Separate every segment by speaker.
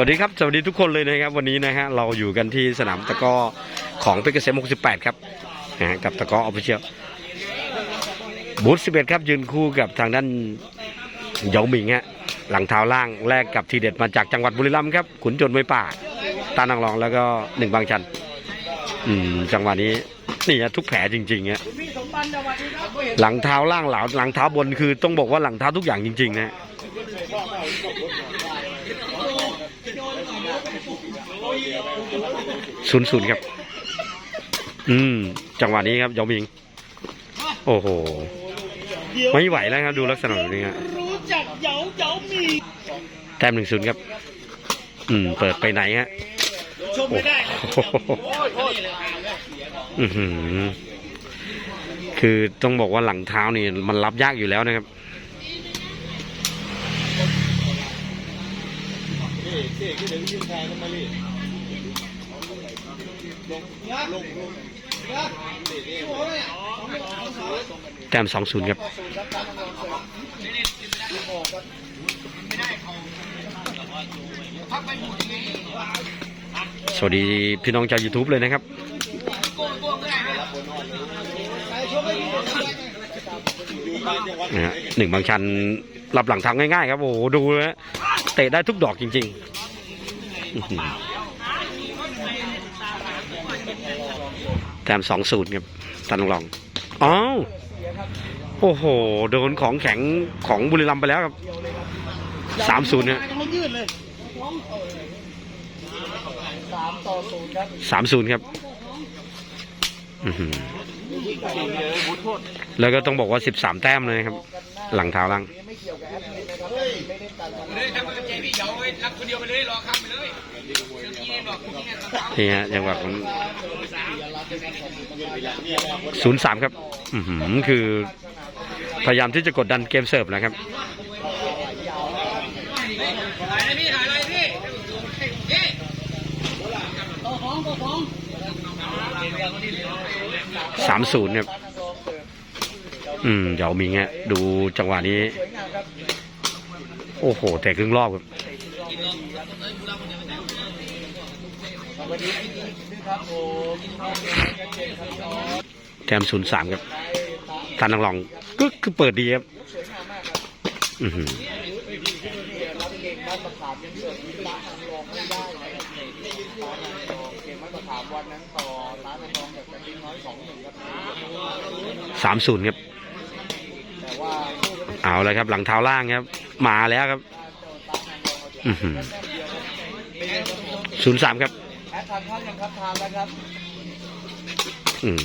Speaker 1: วัสดีครับ สวัสดีทุกคนเลยนะครับ วันนี้นะฮะเราอยู่กันที่สนามตะก้อของเพชรเกษม68 ครับนะกับตะก้อออฟฟิเชียลบูธ11 ครับยืนคู่กับทางด้านเหยาหมิงฮะหลังเท้าล่างแลกกับทีเด็ดมาจากจังหวัดบุรีรัมย์ครับ ขุนจนไว้ป่า ตานังรองแล้วก็หนึ่งบางชัน อืมจังหวะนี้นี่ฮะทุกแผลจริงๆฮะหลังเท้าล่างหลังหลังเท้าบนคือต้องบอกว่าหลังเท้าทุกอย่างจริงๆนะ ศูนย์ศูนย์ครับ อืม จังหวะนี้ครับยอมิง โอ้โห ไม่ไหวแล้วครับ ดูลักษณะแบบนี้ครับ
Speaker 2: รู้จักเหยาเหยามี
Speaker 1: แต้มหนึ่งศูนย์ครับ อืม เปิดไปไหนฮะ
Speaker 2: ชมไม่ได้นะ
Speaker 1: โอ้โหอื้อหือคือต้องบอกว่าหลังเท้านี่มันรับยากอยู่แล้วนะครับ แต้มสองศูนย์ครับสวัสดีพี่น้องชาว YouTube เลยนะครับ หนึ่งบางชันรับหลังทางง่ายๆครับ โอ้โห ดูนะเตะได้ทุกดอกจริง ๆอื้อหือ แต้มสองศูนย์ครับตันลองอ้าวโอ้โห โดนของแข็งของบุรีรัมย์ไปแล้วครับสามศูนย์เนี่ย
Speaker 2: สามต่อศูนย์ครับ
Speaker 1: สามศูนย์ครับแล้วก็ต้องบอกว่าสิบสามแต้มเลยครับ หลังเท้าล่าง
Speaker 2: ที
Speaker 3: นี้อคำไปเลยเรื่องว่าม
Speaker 1: นี่ฮะจังหวะของ ศูนย์สามครับคือพยายามที่จะกดดันเกมเสิร์ฟนะครับ
Speaker 3: ถ่ายอะไรพี่ถ่ายอะไรพี่พี่
Speaker 1: สามศูนย์ครับ อืม เดี๋ยวมิงฮะดูจังหวะนี้ โอ้โห แต่ครึ่งรอบครับ แถมศูนย์สามครับทานนังลองก็คือเปิดดีครับอือหือ
Speaker 2: รับเก่งมสา
Speaker 1: มศูนย์ครับ เอาเลยครับ หลังเท้าล่างครับ มาแล้วครับศูนย์สามครับ
Speaker 2: ดทานข้าวยังครับทานแล้วครับ
Speaker 1: อืม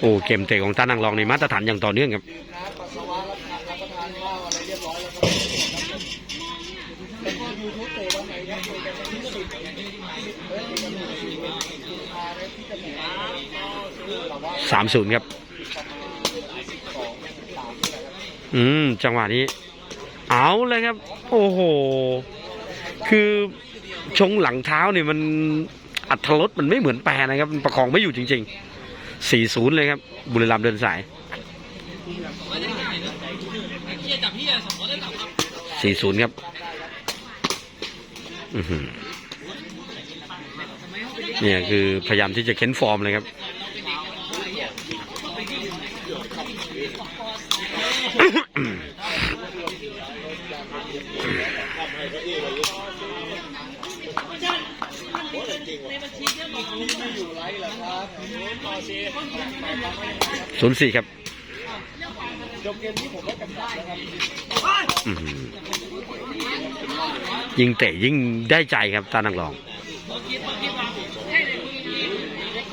Speaker 1: โอ้เกมเตะของท่านนางรองนี่มาตรฐานอย่างต่อเนื่องครับ
Speaker 2: สาม
Speaker 1: ศูนย์ครับ
Speaker 2: อืม
Speaker 1: จังหวะนี้ เอาเลยครับ โอ้โห คือ ชงหลังเท้าเนี่ยมันอัตรสมันไม่เหมือนแปรนะครับมันประคองไม่อยู่จริงๆ 4-0 เลยครับ บุรีรัมย์เดินสาย
Speaker 3: เชี่ยจับพี่อะสองคนได้กลับครับ
Speaker 1: 4-0 ครับเนี่ยคือพยายามที่จะเค้นฟอร์มเลยครับ ศูนย์สี่ครับยิงเตะยิ่งได้ใจครับตานังรอง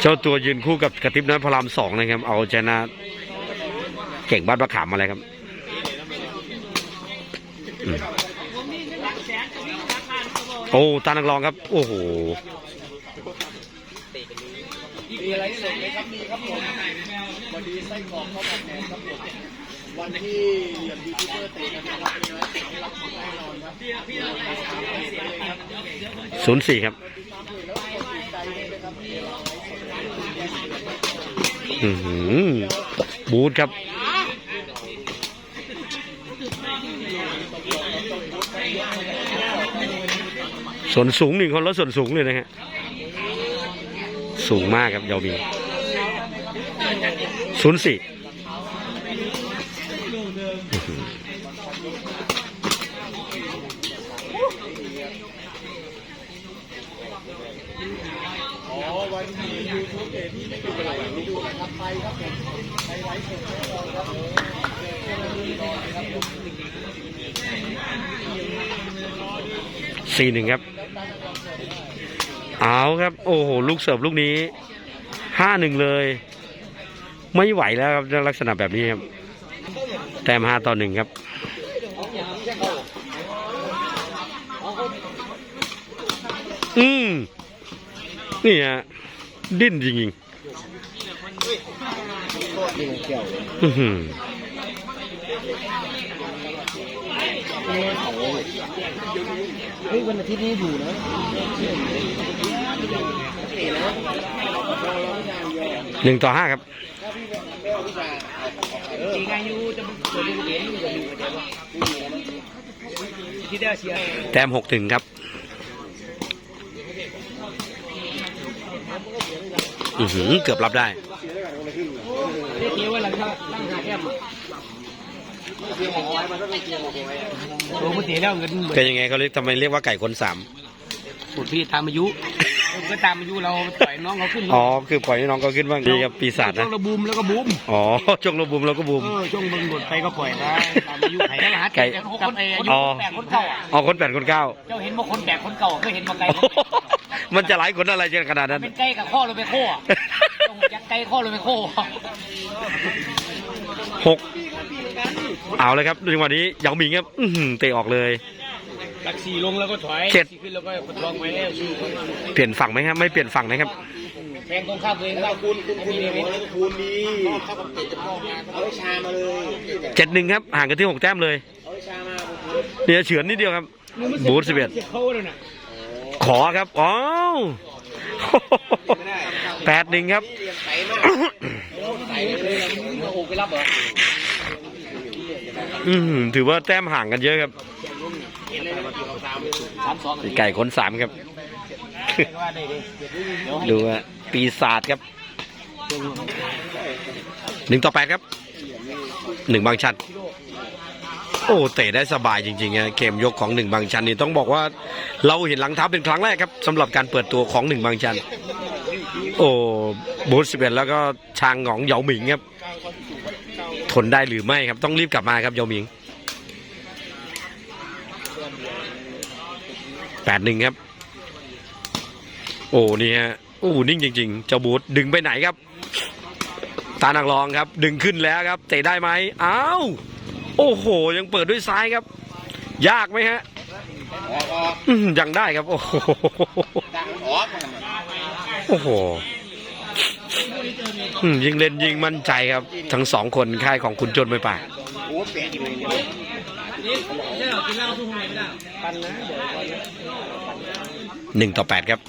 Speaker 1: เจ้าตัวยืนคู่กับกระติบน้อยพรามสองนะครับ เอาชนะเก่งบ้านประขามมาเลยครับ โอ้ตานังรองครับ โอ้โห
Speaker 2: มีอะไรสดไหมครับมีครับผมวันนี้ไส้กรอกข้าวผัดแหนมครับผมวันที่เหลี่ยมยูทูบเบอร์เตะกันนะครับมีอะไรสดให้รับชมแน่นอนครับ
Speaker 1: ศูนย์สี่ครับบูธครับ ส่วนสูงหนึ่งคนแล้วส่วนสูงเลยนะฮะสูงมากครับเยามีศูนย์สี่
Speaker 2: อ๋อวันที่ยูทูบเตะที่ไม่ดูอะไรไม่ดูนะครับไปครับผมไปไลฟ์สดแน่นอนครับ
Speaker 1: สี่หนึ่งครับ เอาครับ โอ้โห ลูกเสิร์ฟลูกนี้ห้าหนึ่งเลย ไม่ไหวแล้วครับลักษณะแบบนี้ครับ แต้มห้าต่อหนึ่งครับอืมนี่ฮะดิ้นจริงๆอื้อหือ
Speaker 2: เฮ้ยวันอาทิตย์นี้อยู่นะ
Speaker 1: หนึ่งต่อห้าครับแต้มหกถึงครับอือหือเกือบรับได้
Speaker 4: เรียกว่าหลังตั้งหาแก้ม โอ้โหตีแล้วเงินเหมือน
Speaker 1: เป็นยังไงเขาเรียกทำไมเรียกว่าไก่คนสาม
Speaker 4: สุดพี่ตามอายุ ผมก็ตามอายุเราปล่อยน้องเขาขึ้น
Speaker 1: อ๋อคือปล่อยให้น้องเขาขึ้นบ้างดีกับปีศาจ
Speaker 4: ช่ว
Speaker 1: นะ
Speaker 4: งระบูมแล้วก็บูม
Speaker 1: อ๋อจงระบุมเราก็บุม
Speaker 4: เออช่วงบึงหลุดไปก็ปล่อยได้ตามอายุไขแล้วหัส
Speaker 1: ไก่
Speaker 4: แต่คนอายุ
Speaker 1: อ๋อ
Speaker 4: แปดคนเก่าอ๋
Speaker 1: อคนแปดคนเก้า
Speaker 4: เจ้าเห็นว่าคนแปดคนเก่าเคยเห็นมาไกล
Speaker 1: มันจะหลายคนอะไรจะขนาดนั้น
Speaker 4: เป็นไก่กับข้อลงไปโค้อะต้องยักไก่ข้อลงไปโค้
Speaker 1: หกเอาเลยครับจังหวะนี้เหยาหมิงครับอื้อหือเตะออกเลย
Speaker 4: หลักสี่ลงแล้วก็ถอย
Speaker 1: เจ็ด
Speaker 4: สี่ขึ้นแล้วก็ประทองไปแล้วสู้
Speaker 1: เปลี่ยนฝั่งไหมครับ ไม่เปลี่ยนฝั่งนะครับ
Speaker 4: แทงตรงข้ามตัวเองได้คุณคุณคุณ
Speaker 2: มีแล้วคูณมีเข้ากับเตะจะพ่อมาเอาไอ้ชามาเลย
Speaker 1: เจ็ดหนึ่งครับ ห่างกันที่หกแต้มเลย
Speaker 2: เอาไอ้ชามาผม
Speaker 1: เนี่ยเฉือนนิดเดียวครับ บูธสิบเอ็ด
Speaker 4: เขาเลยน่ะ
Speaker 1: ขอครับอ๋อแปดหนึ่งครับ
Speaker 2: เรียนไปมาก
Speaker 4: ใส่เลยโอ้ไปรับเหรอ
Speaker 1: อือหือถือว่าแต้มห่างกันเยอะครับ
Speaker 4: สามสอง
Speaker 1: ไก่คนสามครับ
Speaker 4: ดูว่า
Speaker 1: ปีศาจครับหนึ่งต่อแปดครับหนึ่งบางชันโอ้เตะได้สบายจริงๆนะเกมยกของหนึ่งบางชันนี่ต้องบอกว่า เราเห็นหลังเท้าเป็นครั้งแรกครับสำหรับการเปิดตัวของหนึ่งบางชัน โอ้บูธสิบเอ็ดแล้วก็ชางหงองเหยาหมิงครับ ทนได้หรือไม่ครับ ต้องรีบกลับมาครับเหยาหมิง แปดหนึ่งครับ โอ้นี่ฮะโอ้นิ่งจริง ๆ เจ้าบูธดึงไปไหนครับ ตานักรองครับ ดึงขึ้นแล้วครับ เตะได้ไหมอ้าวโอ้โห ยังเปิดด้วยซ้ายครับ ยากไหมฮะยังได้ครับ โอ้โหโอ้โหยิงเล่นยิงมั่นใจครับ ทั้งสองคนค่ายของคุณจนไม่ป่า
Speaker 2: โอ้เปลี่ยนเลย
Speaker 1: หนึ่ หนึ่งต่อแปดครับ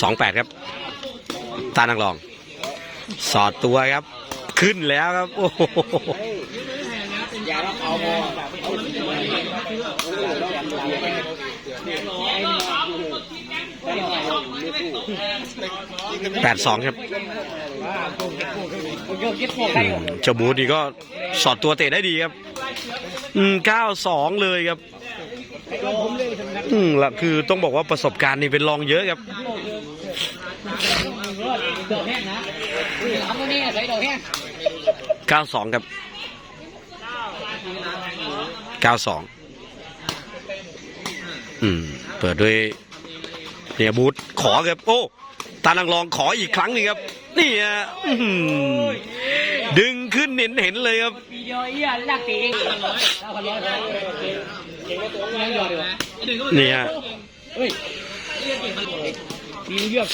Speaker 1: สองแปดครับ ตานังรอง สอดตัวครับ ขึ้นแล้วครับ โอ้โห
Speaker 2: อย่าต้องเอาพอเอา
Speaker 1: แปดสองครับ
Speaker 4: เยอะคิดพวก
Speaker 1: อืมเจ้าบูธนี่ก็สอดตัวเตะได้ดีครับอืมเก้าสองเลยครับ อืมละคือต้องบอกว่าประสบการณ์นี่เป็นรองเยอะครับ
Speaker 4: ดอกแห้งนะทำตรงนี้ใส่ดอกแห้ง
Speaker 1: เก้าสองครับเก้าสองอืม เปิดด้วยเนียบูธขอครับ โอ้ ตานังรองขออีกครั้งหนึงครับ นี่ฮะดึงขึ้นเห็นเห็นเลยครับ
Speaker 4: ปีเดียวเอี้ยลักตีเก้าพันร้อยเก่งก็ตัวยังยอดดีกว่า
Speaker 1: นี่ฮะ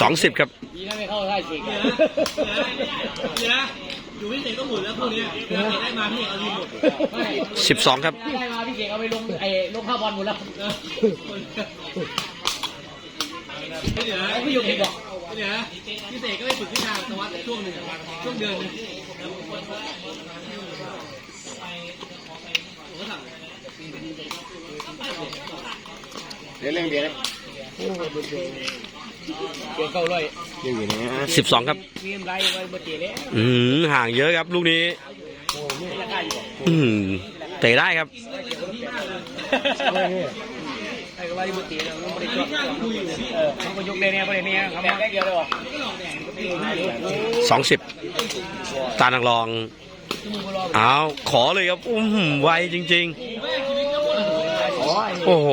Speaker 1: สองสิบครับ
Speaker 4: ไม่ได้สิ
Speaker 5: อยู่ที่ไหนก็หมุนแล้วพวกเนี้ยเวลาได้มาพี่เอารีโมท
Speaker 1: สิบสองครับ
Speaker 4: ไเก่งเอาไปลงไอ้ลงค่าบอลหมดแล้วไม่เหลือพี่ยงบอกไม่เหลือพี่เสกก็ไปฝึกวิชาสวัสดิ์ช่วงหนึ่งอะช่วงเดือนหนึงผมก็สั่ง
Speaker 2: เดี๋ยวเล่นเบียร์นะ
Speaker 4: เดือนเก้าร้อย
Speaker 2: ยังอยู่นะ
Speaker 1: สิบสองครับ
Speaker 4: มีมไรไว้บ่เจเลย
Speaker 1: อืมห่างเยอะครับ ลูกนี้
Speaker 4: ราคาอยู่
Speaker 1: อืมเตะได้ครับ
Speaker 4: ไอ้ก็ ว่าบ่เจแล้วมันบ่ได้จอดเออมันก็ยกได้แน่บ่ได้แน่ครับแค่เดียวเลย
Speaker 1: สองสิบตานักรองเอาขอเลยครับอุ้มไวจริง ๆ โอ้โห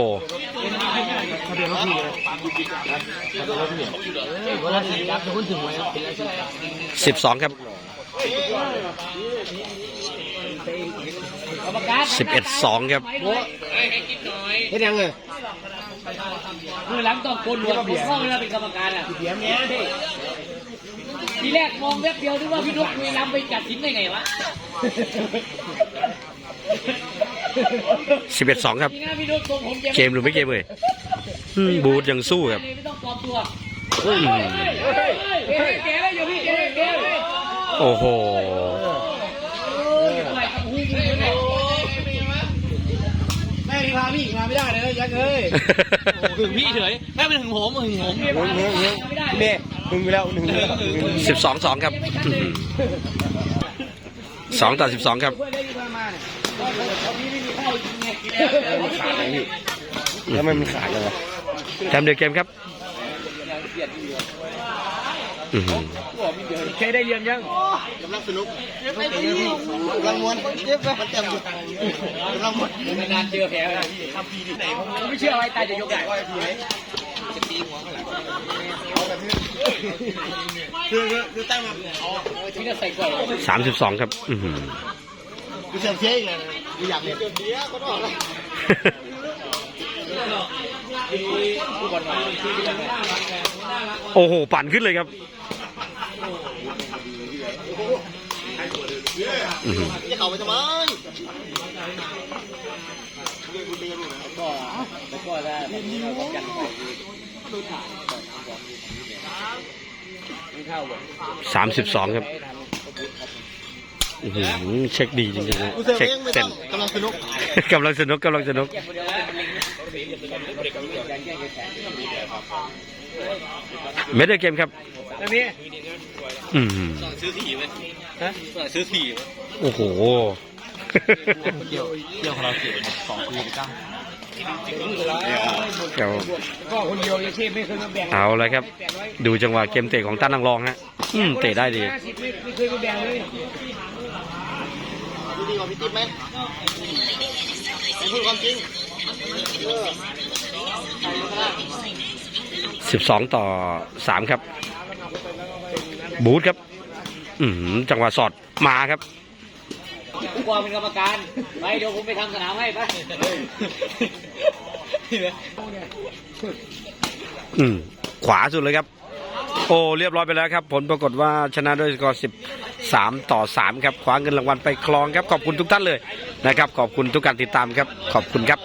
Speaker 4: เวลาสิยับจะคนถึงไว้เป็นไรสิ
Speaker 1: สิบสองครับ
Speaker 4: กรรมการ
Speaker 1: สิบเอ็ดสองครับ
Speaker 2: เฮ็ดยังไง
Speaker 4: คือหลังต้องโกนหนวดผมเข้าเวลาเป็นกรรมการอะเสียงเนี้ยทีแรกมองแวบเดียวนึกว่าพี่นกมีลำไปจัดทิ้งได้ไงวะ
Speaker 1: สิบเอ็ดสองครับ
Speaker 4: ทีหน้าพี่นกทรงผม
Speaker 1: เกมหรือไม่เกมเลยอืมบูธยังสู้ครับ
Speaker 4: ไม่ต้อ
Speaker 2: ไม่ได้เลยยักษ์เอ้ย
Speaker 4: ถึงพี่เฉยแม่เป็นถึงผมถึงผม
Speaker 2: หนึ่งหนึ่งหนึ่งเน่หนึ่งไปแล้วหนึ่งแล้วหนึ่ง
Speaker 1: สิบสองสองครับอืมสองต่อสิบสองครับ
Speaker 2: ขาดไหมพี่แล้วมันมีขาดเลยวะ
Speaker 1: แทมเดียวเกมครับอื้อหือ
Speaker 4: เคยได้เรียนยัง
Speaker 2: กำลังสนุกกำลังม้วนเจ็บมันเต็มอยู่กำลังม้วน
Speaker 4: นานเจอแผลแล้วผมไม่เชื่อว่าไอ้ตายจะยกได้
Speaker 2: คือคือคือตั้งมา
Speaker 4: ที่น่าใส่ก่อน
Speaker 1: สามสิบสองครับ อื้อหือ
Speaker 2: คือเสียงเสียอีกเลยคืออยากเห็นเสียก็ต้อง
Speaker 4: ผู้บอลมาที่นี่
Speaker 1: โอ้โห ปั่นขึ้นเลยครับอื้อหือ
Speaker 2: จะเข้าไปทำไม
Speaker 4: ก็แล้วก็ได้ป้องกันไม่เข้าเลย
Speaker 1: สามสิบสองครับอื้อหือเช็คดีจริงๆนะ
Speaker 2: กูเสียง
Speaker 1: เช็ค
Speaker 2: เองไม่
Speaker 1: เต็
Speaker 2: ต้อ
Speaker 1: ม
Speaker 2: งกำลังสนุก
Speaker 1: กำลังสนุกกำลังสนุก เมดเดอร์เกมครับ
Speaker 4: แล้วนี่
Speaker 1: อืม
Speaker 4: ซื้อถี่ไหมฮะซื้อถี่
Speaker 1: โอ้โห
Speaker 4: เกี่ยวเกี่ยวของเราเกี่ยวสองคืนก้า
Speaker 1: เดี๋ยว
Speaker 4: ก็คนเดียวยังเทพไม่เคยมาแบ่ง
Speaker 1: เอาเลยครับ ดูจังหวะเกมเตะของต้านนังรองฮะอืมเตะได้ดี
Speaker 4: ห้าสิบไม่เคยมาแบ่งเลย
Speaker 2: ดูดีกว่าพี่ติ๊บไหมพูดความจริง
Speaker 1: สิบสองต่อสามครับ บูธครับ อืมจังหวะสอดมาครับ
Speaker 4: ผู้กองเป็นกรรมการ ไปเดี๋ยวผมไปทำสนามให้ไป
Speaker 1: อืม ขวาสุดเลยครับ โอ้เรียบร้อยไปแล้วครับ ผลปรากฏว่าชนะด้วยสกอร์สิบสามต่อสามครับคว้าเงินรางวัลไปครองครับ ขอบคุณทุกท่านเลยนะครับ ขอบคุณทุกการติดตามครับ ขอบคุณครับ